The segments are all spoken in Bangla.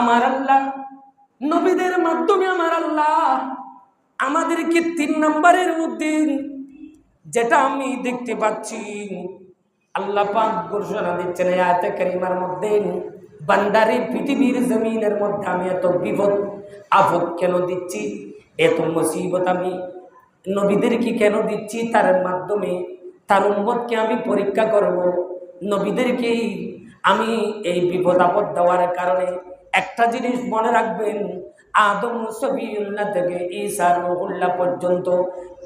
আমার আল্লাহ, নবীদের মাধ্যমে আমার আল্লাহ, আমাদেরকে তিন নম্বরের মধ্যে যেটা আমি দেখতে পাচ্ছি। আল্লাহ পাক ঘোষণা দিচ্ছেন আয়াতে কারিমার মধ্যে, বান্দারে পৃথিবীর জমিনের মধ্যে আমি এত বিপদ, আপদ কেন দিচ্ছি? এত মুসিবত আমি নবীদেরকে কেন দিচ্ছি? তার মাধ্যমে, তার উম্মতকে আমি পরীক্ষা করব। নবীদেরকেই আমি এই বিপদ আপদ দেওয়ার কারণে একটা জিনিস মনে রাখবেন, আদম সবিউল্লাহ থেকে ঈসা রুহুল্লাহ পর্যন্ত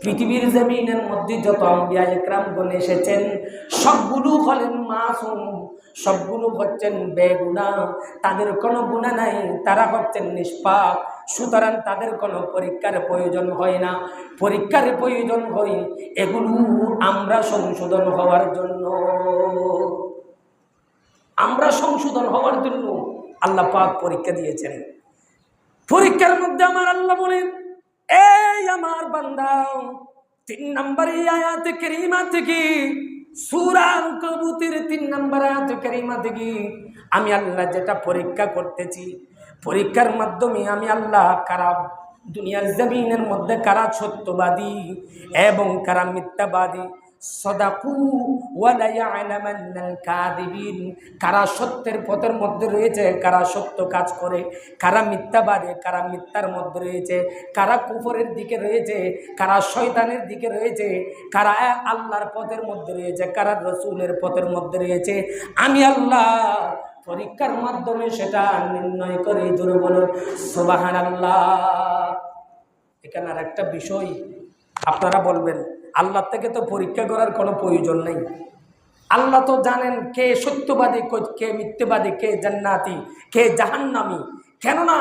পৃথিবীর জমিনের মধ্যে যত আম্বিয়া একরামগণ এসেছেন, সবগুলো হলেন মাসুম, সবগুলো হচ্ছেন বেগুনা, তাদের কোনো গুণা নাই, তারা হচ্ছেন নিষ্পাপ, সুতরাং তাদের কোনো পরীক্ষার প্রয়োজন হয় না। পরীক্ষার প্রয়োজন হয় এগুলো আমরা সংশোধন হওয়ার জন্য। আমরা সংশোধন হওয়ার জন্য আল্লাহ পাক পরীক্ষা দিয়েছেন। পরীক্ষার মধ্যে আমার আল্লাহ বলেন, এই আমার বান্দা, তিন নম্বর আয়াত কেরিমা থেকে সুরার কবুতের তিন নম্বর আয়াত করিমা থেকে আমি আল্লাহ যেটা পরীক্ষা করতেছি, পরীক্ষার মাধ্যমে আমি আল্লাহ কারা দুনিয়ার জমিনের মধ্যে কারা সত্যবাদী এবং কারা মিথ্যাবাদী সদাকু কাযিবিন। কারা সত্যের পথের মধ্যে রয়েছে, কারা সত্য কাজ করে, কারা মিথ্যাবাদে কারা মিথ্যার মধ্যে রয়েছে, কারা কুফরের দিকে রয়েছে, কারা শয়তানের দিকে রয়েছে, কারা আল্লাহর পথের মধ্যে রয়েছে, কারা রসুলের পথের মধ্যে রয়েছে। আমি আল্লাহ পরীক্ষার মাধ্যমে সেটা নির্ণয় করে, জোরে বলুন সুবাহান আল্লাহ এখানে আর একটা বিষয় আপনারা বলবেন আল্লাহ থেকে তো পরীক্ষা করার কোনো প্রয়োজন নেই। আল্লাহ তো জানেন কে সত্যবাদী, কে মিথ্যবাদী, কে জান্নাতি, কে জাহান্নামি। কেননা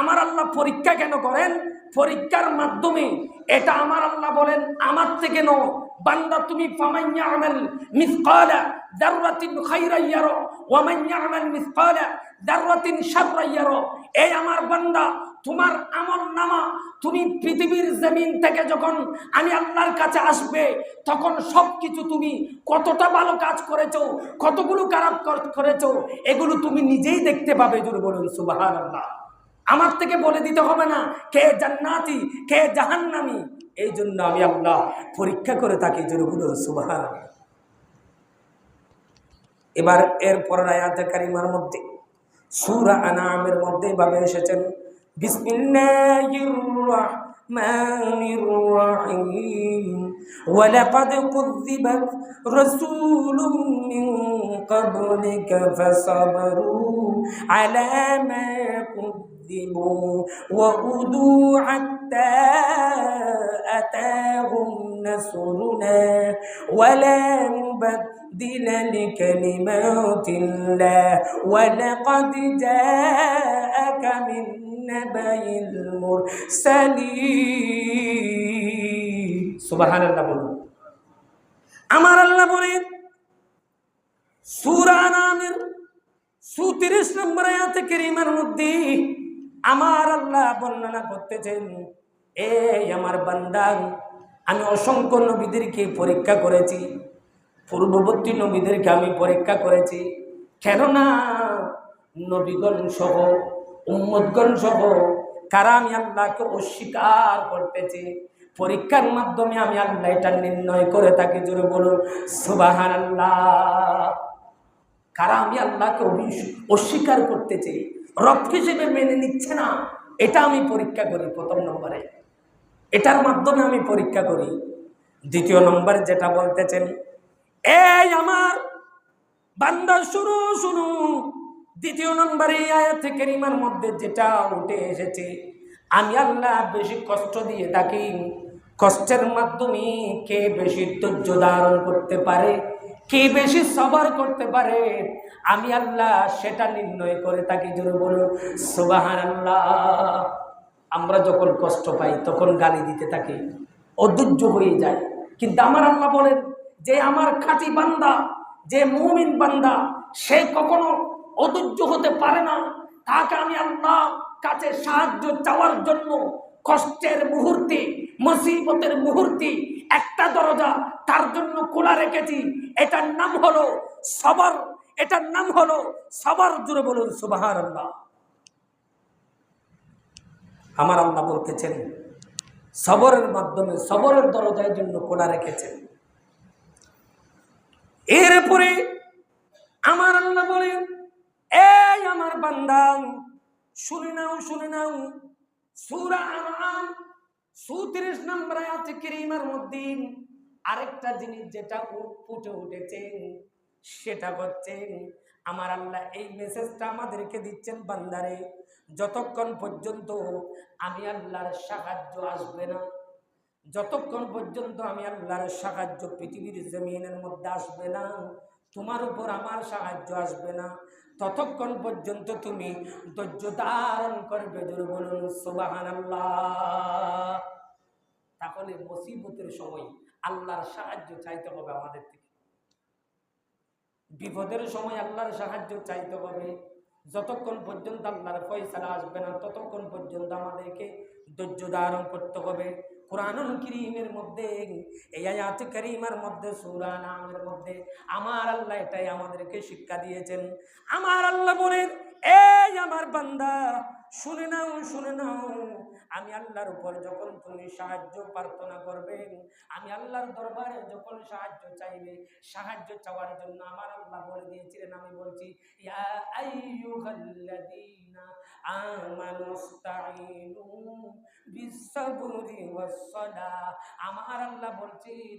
আমার আল্লাহ পরীক্ষা কেন করেন? পরীক্ষার মাধ্যমে। এটা আমার আল্লাহ বলেন, আমার থেকে নয় বান্দা, তুমি এই আমার বান্দা তোমার আমল নামা তুমি পৃথিবীর জমিন থেকে যখন আমি আল্লাহর কাছে আসবে, তখন সব কিছু তুমি কতটা ভালো কাজ করেছ, কতগুলো খারাপ কর- করেছ, এগুলো তুমি নিজেই দেখতে পাবে যদি বলুন সুবাহান আল্লাহ আমার থেকে বলে দিতে হবে না, কে জান্নাতি, কে জাহান্নামি এই জন্য আমি আল্লাহ পরীক্ষা করে থাকি সুবাহান আল্লাহ। এবার এর পরের আয়াতে কারিমার মধ্যে, সূরা আনামের মধ্যে এভাবে এসেছেন بسم الله الرحمن الرحيم ولقد كذبت رسول من قبلك فصبروا على ما كذبوا وأدوا حتى أتاهم نصرنا ولا مبدل لكلمات الله ولقد جاءك من نبأ المرسلين সুবহান আল্লাহ বলুন আমার আল্লাহ বলেন সূরা নামের সুতিরিশ নম্বর আয়াতে কেরিমার মধ্যে আমার আল্লাহ বর্ণনা করতেছেন এই আমার বান্দা আমি অসংখ্য নবীদেরকে পরীক্ষা করেছি পূর্ববর্তী নবীদেরকে আমি পরীক্ষা করেছি কেননা নবীগণ সহ উম্মদগণ সহ কারা আমি আল্লাহকে অস্বীকার করতেছি? পরীক্ষার মাধ্যমে আমি আল্লাহ এটা নির্ণয় করে থাকি, জোরে বলুন সুবাহান আল্লাহ কারা আমি আল্লাহকে অস্বীকার করতেছে? রব হিসেবে মেনে নিচ্ছে না? এটা আমি পরীক্ষা করি প্রথম নম্বরে। এটার মাধ্যমে আমি পরীক্ষা করি। দ্বিতীয় নম্বরে যেটা বলতেছেন, এই আমার বান্দা শুরু শুরু দ্বিতীয় নম্বরে এই আয়াতে কেরিমার মধ্যে যেটা উঠে এসেছে, আমি আল্লাহ বেশি কষ্ট দিয়ে থাকি, কষ্টের মাধ্যমে কে বেশি ধৈর্য ধারণ করতে পারে, কে বেশি সবার করতে পারে, আমি আল্লাহ সেটা নির্ণয় করে থাকি। জোরে বলুন সুবাহান আল্লাহ আমরা যখন কষ্ট পাই, তখন গালি দিতে থাকি, অধৈর্য হয়ে যায় কিন্তু আমার আল্লাহ বলেন, যে আমার খাঁটি বান্দা, যে মুমিন বান্দা, সে কখনো অধৈর্য হতে পারে না। তাকে আমি আল্লাহ কাছে সাহায্য চাওয়ার জন্য কষ্টের মুহূর্তে, মুসিবতের মুহূর্তে একটা দরজা তার জন্য খোলা রেখেছি। এটার নাম হলো সবর, এটার নাম হলো সবর জুড়ে বলুন সুবাহার আল্লাহ আমার আল্লাহ বলতেছেন, সবরের মাধ্যমে সবরের দরজায় জন্য খোলা রেখেছেন। এরপরে আমার আল্লাহ বলেন এই আমার বান্দা শুনে নাও শুনে নাও। সুরা আনআম সুত্রিশ নম্বর আয়াত কিরিমার মধ্যে আরেকটা জিনিস যেটা ফুটে উঠেছে, সেটা হচ্ছে আমার আল্লাহ এই মেসেজটা আমাদেরকে দিচ্ছেন বান্দারে, যতক্ষণ পর্যন্ত আমি আল্লাহর সাহায্য আসবে না, যতক্ষণ পর্যন্ত আমি আল্লাহর সাহায্য পৃথিবীর জমিনের মধ্যে আসবে না, তোমার উপর আমার সাহায্য আসবে না ততক্ষণ পর্যন্ত তুমি ধৈর্য ধারণ করবে, জোরে বলুন তাহলে মুসিবতের সময় আল্লাহর সাহায্য চাইতে হবে আমাদের থেকে। বিপদের সময় আল্লাহর সাহায্য চাইতে হবে। যতক্ষণ পর্যন্ত আল্লাহর ফয়সালা আসবে না, ততক্ষণ পর্যন্ত আমাদেরকে ধৈর্য ধারণ করতে হবে। কোরআনুল করিমের মধ্যে, এই আয়াত করিমার মধ্যে, সূরা নামের মধ্যে আমার আল্লাহ এটাই আমাদেরকে শিক্ষা দিয়েছেন। আমার আল্লাহ বলেন এই আমার বান্দা, শুনে নাও শুনে নাও। আমি আল্লাহর উপর যখন তুমি সাহায্য প্রার্থনা করবে, আমি আল্লাহর দরবারে যখন সাহায্য চাইবে, সাহায্য চাওয়ার জন্য আমার আল্লাহ বলে দিয়েছিলেন, আমি বলছি, ইয়া ওয়াস-সালাহ আমার আল্লাহ বলছেন,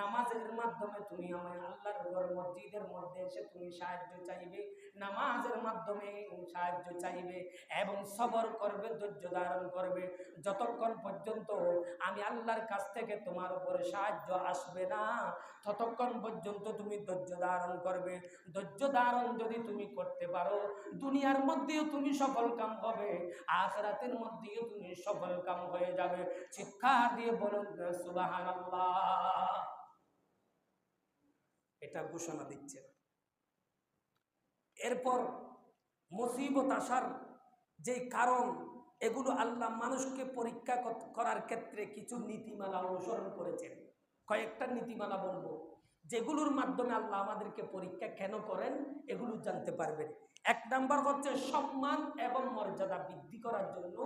নামাজের মাধ্যমে তুমি আমার আল্লাহর ঘর, মসজিদের মধ্যে এসে তুমি সাহায্য চাইবে। নামাজের মাধ্যমে সাহায্য চাইবে এবং সবর করবে, ধৈর্য ধারণ করবে। যতক্ষণ পর্যন্ত আমি আল্লাহর কাছ থেকে তোমার উপরে সাহায্য আসবে না, ততক্ষণ পর্যন্ত তুমি ধৈর্য ধারণ করবে। ধৈর্য ধারণ যদি তুমি করতে পারো, দুনিয়ার মধ্যেও তুমি সফল কাম হবে, আখরাতের মধ্যেও তুমি সফল কাম হয়ে যাবে। চিৎকার দিয়ে বলুন সুবাহান এটা ঘোষণা দিচ্ছে এরপর মুসিবত আসার যে কারণ, এগুলো আল্লাহ মানুষকে পরীক্ষা করার ক্ষেত্রে কিছু নীতিমালা অনুসরণ করেছেন। কয়েকটা নীতিমালা বলব। যেগুলোর মাধ্যমে আল্লাহ আমাদেরকে পরীক্ষা কেন করেন, এগুলো জানতে পারবেন। এক নাম্বার হচ্ছে সম্মান এবং মর্যাদা বৃদ্ধি করার জন্য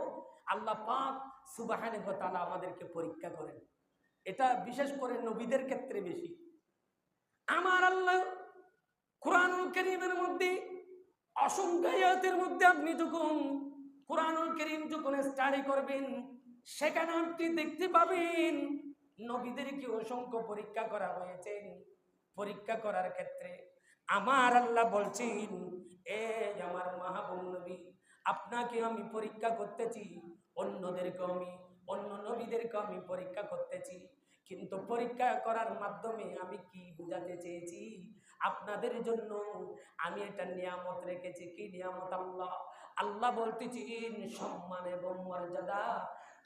আল্লাহ পাক সুবাহানে তালা আমাদেরকে পরীক্ষা করেন। এটা বিশেষ করে নবীদের ক্ষেত্রে বেশি। আমার আল্লাহ কোরআনুল করিমের মধ্যে, অসংখ্য আয়াতের মধ্যে আপনি যখন কোরআনুল করিম যখন স্টাডি করবেন, সেখানে আপনি দেখতে পাবেন নবীদেরকে অসংখ্য পরীক্ষা করা হয়েছে। পরীক্ষা করার ক্ষেত্রে আমার আল্লাহ বলছেন, এ আমার মাহবুব নবী, আপনাকে আমি পরীক্ষা করতেছি, অন্যদেরকে আমি, অন্য নবীদেরকে আমি পরীক্ষা করতেছি। কিন্তু পরীক্ষা করার মাধ্যমে আমি কি বোঝাতে চেয়েছি? আপনাদের জন্য আমি এটা নিয়ামত রেখেছি। কি নিয়ামত আল্লাহ? আল্লাহ বলতেছি সম্মান এবং মর্যাদা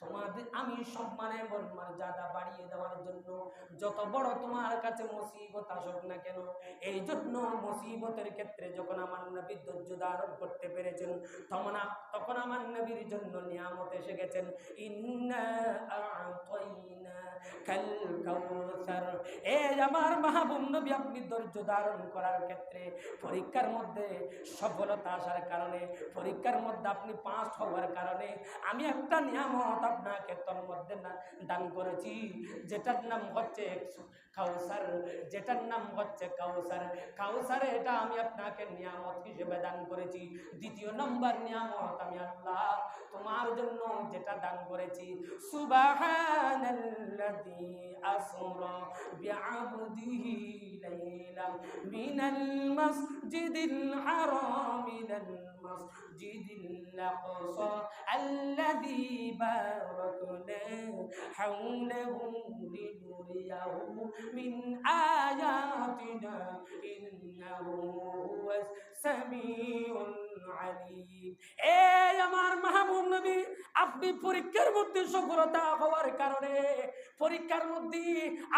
তোমাদের আমি সম্মান মর্যাদা বাড়িয়ে দেওয়ার জন্য যত বড় তোমার কাছে মুসিবত আসুক না কেন, এই জন্য মুসিবতের ক্ষেত্রে যখন আমার নবী ধৈর্য ধারণ করতে পেরেছেন, তখন তখন আমার নবীর জন্য নিয়ামত এসে গেছেন। এ আমার মাহবুব নবী, আপনি ধৈর্য ধারণ করার ক্ষেত্রে পরীক্ষার মধ্যে সফলতা আসার কারণে, পরীক্ষার মধ্যে আপনি পাস হওয়ার কারণে আমি একটা নিয়ামত আপনাকে তোর না দান করেছি। যেটার নাম হচ্ছে কাউসার, যেটার নাম হচ্ছে কাউসার। কাউসারে এটা আমি আপনাকে নিয়ামত হিসেবে দান করেছি। দ্বিতীয় নম্বর নিয়ামত আমি আল্লাহ তোমার জন্য যেটা দান করেছি। সুবহানাল্লাযী আসরা বিআবদিহি লাইলাম মিনাল মাসজিদিল হারাম ইলাল মাসজিদিল আকসা। الذي باركنا حوله لنريه من آياتنا إنه هو السميع العليم. إيه আমার মাহবুব নবী, আপনি পরীক্ষার মধ্যে সফলতা হওয়ার কারণে, পরীক্ষার মধ্যে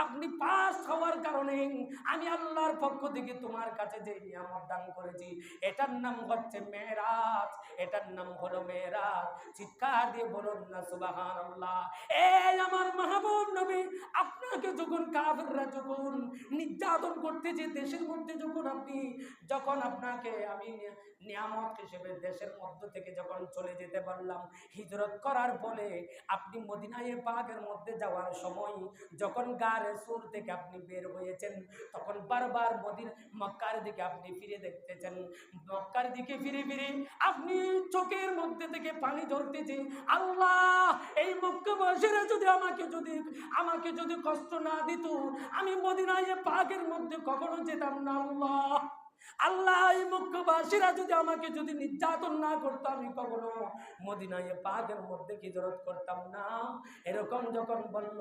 আপনি পাস হওয়ার কারণে আমি আল্লাহর পক্ষ থেকে তোমার কাছে যে নিয়ামত দান করেছি, এটার নাম হচ্ছে মেরাজ এটার নাম হলো মেরাজ চিৎকার দিয়ে বলুন না সুবাহান আল্লাহ এই আমার মাহবুব নবী, আপনাকে যখন কাফেররা যখন নির্যাতন করতেছে দেশের মধ্যে, যখন আপনি, যখন আপনাকে আমি নিয়ামত হিসেবে দেশের মধ্য থেকে যখন চলে যেতে পারলাম। হিজরত করার ফলে আপনি মদিনায় পাকের মধ্যে যাওয়ার সময় যখন গারে সুর থেকে আপনি বের হয়েছেন, তখন বারবার মদিন, মক্কার দিকে আপনি ফিরে দেখতেছেন। মক্কার দিকে ফিরে ফিরে আপনি চোখের মধ্যে থেকে পানি ধরতেছে আল্লাহ, এই মক্কাবাসীরা যদি আমাকে যদি আমাকে যদি কষ্ট না দিত, আমি মদিনায় পাকের মধ্যে কখনো যেতাম না, আল্লাহ। আল্লাহ মুখ্যবাসীরা যদি আমাকে যদি নির্যাতন না করতো, আমি কখনো মদিনায় পাকের মধ্যে কি জরত করতাম না? এরকম যখন বলল,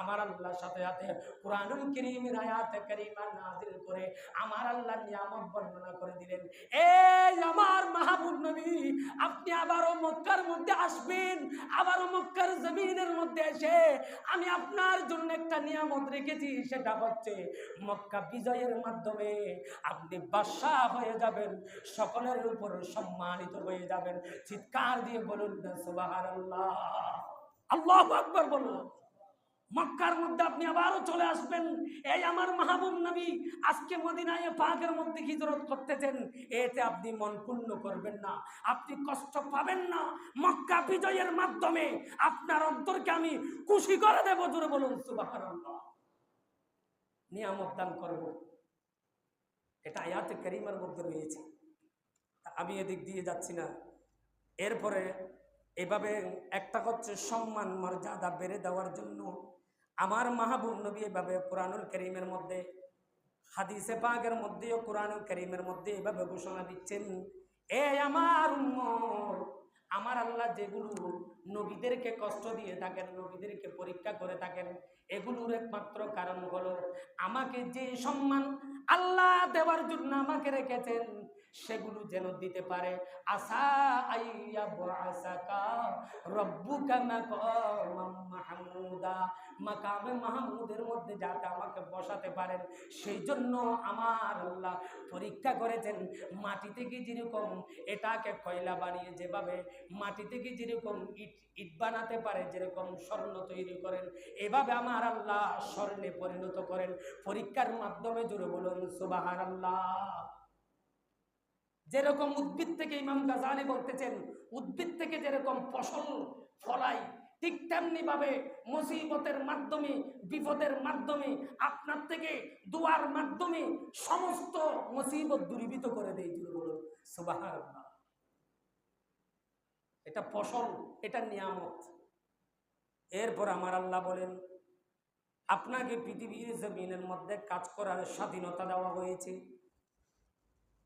আমার আল্লাহর সাথে সাথে কোরআনুল করিমের আয়াতে করিমা নাজিল করে আমার আল্লাহ নিয়ামত বর্ণনা করে দিলেন, এই আমার মাহবুব নবী, আপনি আবারও মক্কার মধ্যে আসবেন, আবারও মক্কার জমিনের মধ্যে এসে আমি আপনার জন্য একটা নিয়ামত রেখেছি, সেটা হচ্ছে মক্কা বিজয়ের মাধ্যমে আপনি বাদশাহ হয়ে যাবেন, সকলের উপর সম্মানিত হয়ে যাবেন। চিৎকার দিয়ে বলুন, সুবহানাল্লাহ। আল্লাহ আকবর বলুন। মক্কার মধ্যে আপনি আবারও চলে আসবেন। এই আমার মাহবুব নবী আজকে মদিনায় পাকের মধ্যে হিজরত করতেছেন। এতে আপনি মন পূর্ণ করবেন না। আপনি কষ্ট পাবেন না। মক্কা বিজয়ের মাধ্যমে আপনার অন্তরকে আমি খুশি করে দেবো। জোরে বলুন, সুবহানাল্লাহ। নিয়ামত দান করব। এটা আয়াতে করিমার মধ্যে রয়েছে। আমি এদিক দিয়ে যাচ্ছি না। এরপরে এভাবে একটা হচ্ছে সম্মান, মর্যাদা বেড়ে দেওয়ার জন্য আমার মাহবুব নবী এভাবে কোরআনুল করিমের মধ্যে, হাদিসে পাকের মধ্যেও কোরআনুল করিমের মধ্যে এভাবে ঘোষণা দিচ্ছেন, এ আমার আমার আল্লাহ যেগুলো নবীদেরকে কষ্ট দিয়ে থাকেন, নবীদেরকে পরীক্ষা করে থাকেন, এগুলোর একমাত্র কারণ হলো আমাকে যে সম্মান আল্লাহ দেওয়ার জন্য আমাকে রেখেছেন সেগুলো যেন দিতে পারে। আসা আইয়া রব্বুকা মাকামাম মাকামে মাহমুদের মধ্যে যাতে আমাকে বসাতে পারেন, সেই জন্য আমার আল্লাহ পরীক্ষা করেছেন মাটি থেকে যেরকম এটাকে কয়লা বানিয়ে যেভাবে মাটি থেকে যেরকম ইট ইট বানাতে পারে, যেরকম স্বর্ণ তৈরি করেন, এভাবে আমার আল্লাহ স্বর্ণে পরিণত করেন। পরীক্ষার মাধ্যমে জুড়ে বলুন সুবাহার আল্লাহ যেরকম উদ্ভিদ থেকে ইমাম গাজালি বলতেছেন, উদ্ভিদ থেকে যেরকম ফসল ফলাই ঠিক তেমনি ভাবে মুসিবতের মাধ্যমে, বিপদের মাধ্যমে, আপনার থেকে দুয়ার মাধ্যমে সমস্ত মুসিবত দূরীভূত করে দেয় জুড়ে বলুন। সুবাহার এটা ফসল, এটা নিয়ামত। এরপর আমার আল্লাহ বলেন, আপনাকে পৃথিবীর জমিনের মধ্যে কাজ করার স্বাধীনতা দেওয়া হয়েছে।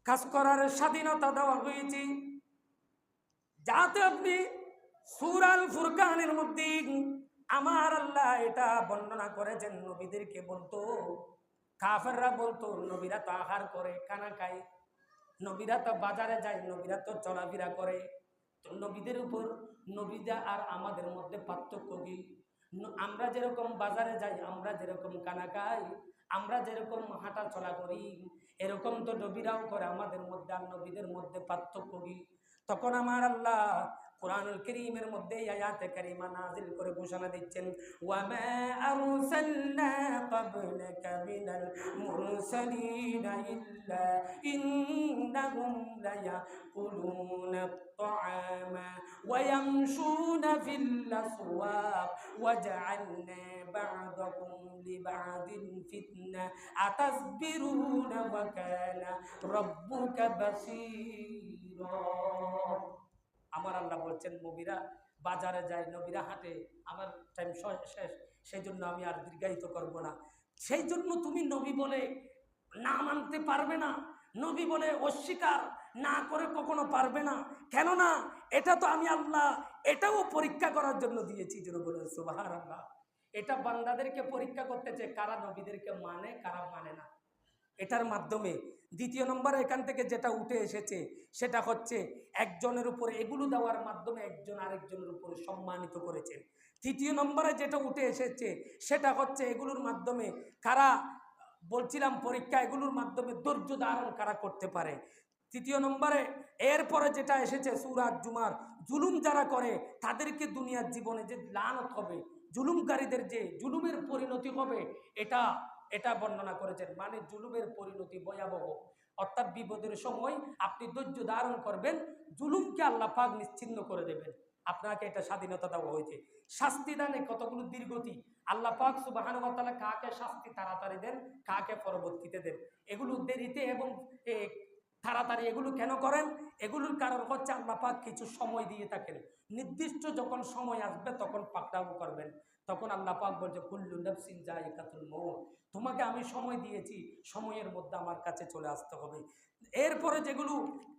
কাজ করার স্বাধীনতা দেওয়া হয়েছে। যাতে আপনি সুরাল ফুরকানের মধ্যে আমার আল্লাহ এটা বর্ণনা করেছেন নবীদেরকে বলতো, কাফেররা বলতো, নবীরা তো আহার করে, খানা খায়। নবীরা তো বাজারে যায়, নবীরা তো চলাফেরা করে। নবীদের উপর নবীদা আর আমাদের মধ্যে পার্থক্য কি? আমরা যেরকম বাজারে যাই, আমরা যেরকম কানা খাই, আমরা যেরকম হাঁটা চলা করি, এরকম তো নবীরাও করে, আমাদের মধ্যে আর নবীদের মধ্যে পার্থক্য কি? তখন আমার আল্লাহ কোরআনুল করিমের মধ্যে এই আয়াতে কারিমা নাজিল করে ঘোষণা দিচ্ছেন ওয়ামা আরসালনা ক্বাবলাকা মিনাল মুরসালিনা ইল্লা ইন্নাহুম লায়াকুলুনা الطعام ويمشون في الأسواق وجعلنا بعضكم لبعض فتنة أتصبرون وكان ربك بصيرا আমার আল্লাহ বলছেন, নবীরা বাজারে যায়, নবীরা হাটে, আমার টাইম শেষ সেই জন্য আমি আর দীর্ঘায়িত করব না। সেই জন্য তুমি নবী বলে না মানতে পারবে না। নবী বলে অস্বীকার না করে কখনো পারবে না। কেননা এটা তো আমি আল্লাহ এটাও পরীক্ষা করার জন্য দিয়েছি, যেন বলে সুবাহার আল্লাহ এটা বান্দাদেরকে পরীক্ষা করতেছে কারা নবীদেরকে মানে কারা মানে না। এটার মাধ্যমে। দ্বিতীয় নম্বরে এখান থেকে যেটা উঠে এসেছে, সেটা হচ্ছে একজনের উপরে এগুলো দেওয়ার মাধ্যমে একজন আরেকজনের উপরে সম্মানিত করেছেন। তৃতীয় নম্বরে যেটা উঠে এসেছে, সেটা হচ্ছে এগুলোর মাধ্যমে কারা, বলছিলাম পরীক্ষা, এগুলোর মাধ্যমে ধৈর্য ধারণ কারা করতে পারে। তৃতীয় নম্বরে এরপরে যেটা এসেছে সুরাজ জুমার, জুলুম যারা করে, তাদেরকে দুনিয়ার জীবনে যে লানত হবে, জুলুমকারীদের যে জুলুমের পরিণতি হবে, এটা এটা বর্ণনা করেছেন। মানে জুলুমের পরিণতি ভয়াবহ। অর্থাৎ বিপদের সময় আপনি ধৈর্য ধারণ করবেন, জুলুমকে আল্লাহ নিশ্চিন্ন করে দেবেন। আপনাকে এটা স্বাধীনতা দেওয়া হয়েছে। শাস্তি দানে কতগুলো দীর্ঘতি? আল্লাহ পাক সুবাহান তাআলা কাকে শাস্তি তাড়াতাড়ি দেন, কাকে পরবর্তীতে দেন? এগুলো দেরিতে এবং তাড়াতাড়ি এগুলো কেন করেন? এগুলোর কারণ হচ্ছে আল্লাহ পাক কিছু সময় দিয়ে থাকেন। নির্দিষ্ট যখন সময় আসবে তখন পাকড়াও করবেন। তখন আল্লাহ পাক বলছে, কুল্লু নফসিন জায়গাতুল মৌত তোমাকে আমি সময় দিয়েছি, সময়ের মধ্যে আমার কাছে চলে আসতে হবে। এরপরে যেগুলো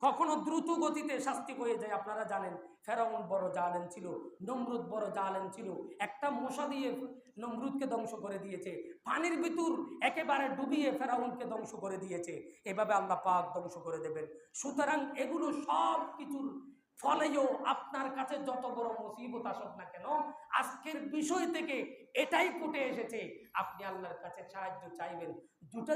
কখনো দ্রুত গতিতে শাস্তি হয়ে যায়, আপনারা জানেন, ফেরাউন বড় জালেন ছিল, নমরুদ বড় জালেন ছিল, একটা মশা দিয়ে নমরুদকে ধ্বংস করে দিয়েছে, পানির ভিতর একেবারে ডুবিয়ে ফেরাউনকে ধ্বংস করে দিয়েছে, এভাবে আল্লাহ পাক ধ্বংস করে দেবেন। সুতরাং এগুলো সব কিছুর ফলেও আপনার কাছে যত বড় মুসিবত আসুক না কেন, আজকের বিষয় থেকে এটাই ফুটে এসেছে। আপনি আল্লাহর কাছে সাহায্য চাইবেন। দুটা